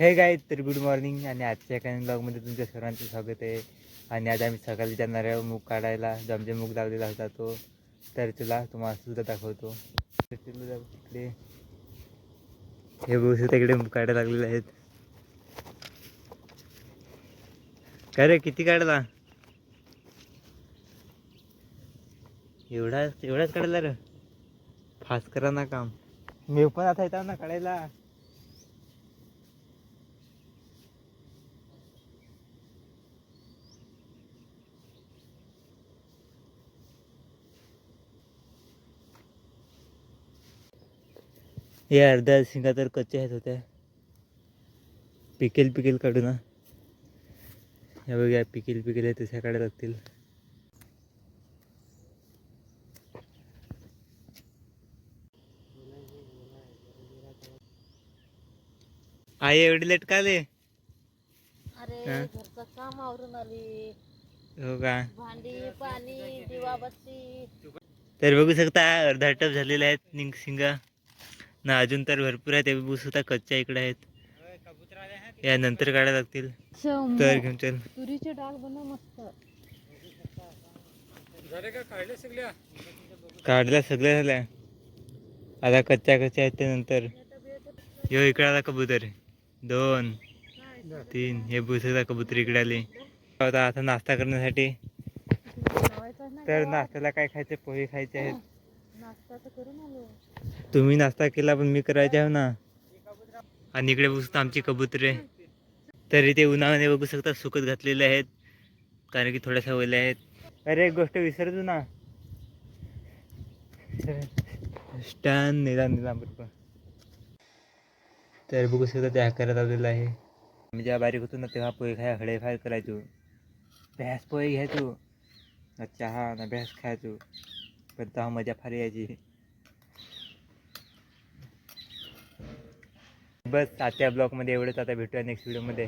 हे काय तर गुड मॉर्निंग आणि आजच्या एका ब्लॉगमध्ये तुमच्या सर्वांचं स्वागत आहे. आणि आज आम्ही सकाळी जाणार आहे मूग काढायला जो आमच्या मूग लावलेला होता तो. तर तुला तुम्हाला सुद्धा दाखवतो. तिकडे. हे बघू तिकडे इकडे मूग काढायला लागलेले आहेत. काय रे किती काढला एवढाच एवढाच काढला रे. फास्ट करा ना काम. मी पण आता येतात ना काढायला. हे अर्ध्या शिंगा तर कच्चे आहेत होत्या पिकेल पिकेल काढू ना. हे बघा पिकेल पिकेल आहे तशा काढायला लागतील. आई एवढी लेट का आले? अरे हा? घरचं काम आवरून आली. हो का? भांडी पाणी दिवा बत्ती. तर बघू शकता अर्धा टप झालेले आहेत निंग शिंगा. ना अजून तर भरपूर आहेत. ते बघू शकता कच्च्या इकडे आहेत. या नंतर काढायला लागतील. तर घेऊन चल. तुरीचे डाळ बनव मस्त. काढल्या सगळ्या? झाल्या. आता कच्च्या कच्च्या आहेत ते नंतर. यो इकडे आला कबूतर. दोन तीन. हे शकता कबूतर इकडे आले. आता आता नाश्ता करण्यासाठी. तर नाश्त्याला काय खायचे? पोहे खायचे आहेत. तुम्ही नाश्ता केला पण मी करायचे आहे ना. आणि इकडे बघू शकता आमची कबुतरे. तर इथे उन्हामध्ये बघू शकता सुकत घातलेले आहेत कारण की थोड्याशा ओल्या आहेत. अरे एक गोष्ट विसरतो ना. स्टॅन निदान निला बरोबर तर बघू शकता त्या करत आलेलं आहे. मी जेव्हा बारीक होतो ना तेव्हा पोहे खाय हळे फाय करायचो. भ्यास पोहे घ्यायचो. चहा ना भ्यास खायचो. पण तेव्हा मजा फार यायची. बस आजच्या ब्लॉगमध्ये एवढंच. आता भेटूया नेक्स्ट व्हिडिओमध्ये